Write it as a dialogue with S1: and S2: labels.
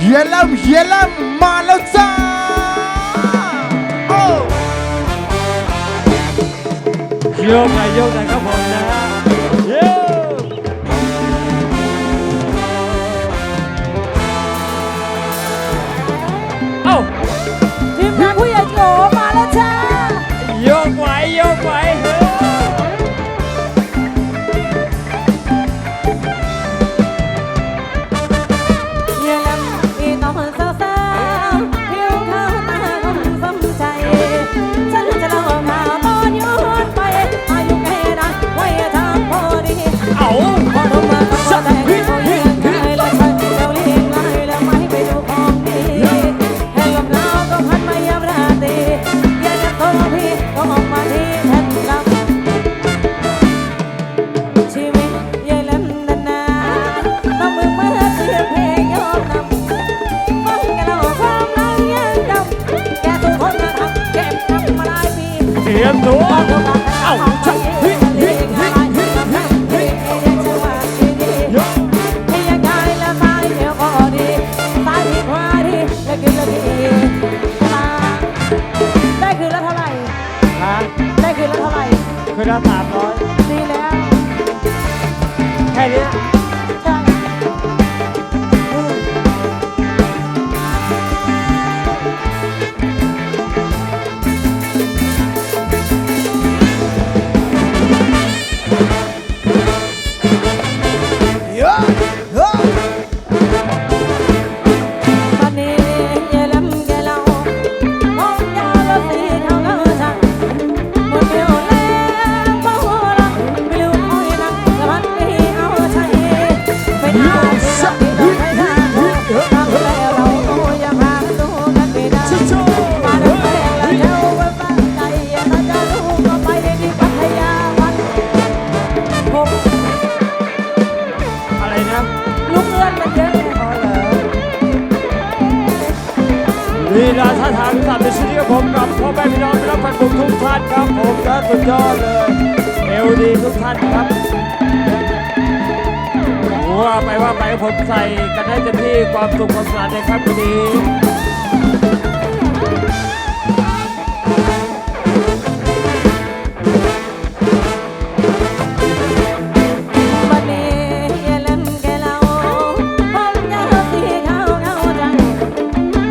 S1: Yelam yelam malasa Oh ရုပ်နဲ့ရုပ်နဲ့ခပ်ပေါ်
S2: နဲ့ ยน
S3: สูเอ้าชักฮิฮิฮิฮิฮิฮิย
S2: ก
S3: ให้ยังไงละซ้ายเดี๋ยวก็ดีซ้ายดีขวาดีแล้วกินแล้วดีมาได้คืนละเท่าไหร่
S2: ฮะ
S3: ได้คืนละเท่าไหร่
S2: คืนละสามร้อย
S3: ดีแล้ว
S2: แค่นี้
S3: อนมันเย
S2: อะไงอ๋อเหรลีลาท่าทางสามในชุดนี้ครับผมกับพ่อแม่พี่น้องพี่น้องแฟนผมทุกท่านครับผมและสุดยอดเลยเอวดีทุกท่านครับว่าไปว่าไปผมใส่กันได้เต็มที่ความสุขความสนา
S3: นใน
S2: ค่ำ
S3: คืน
S2: นี้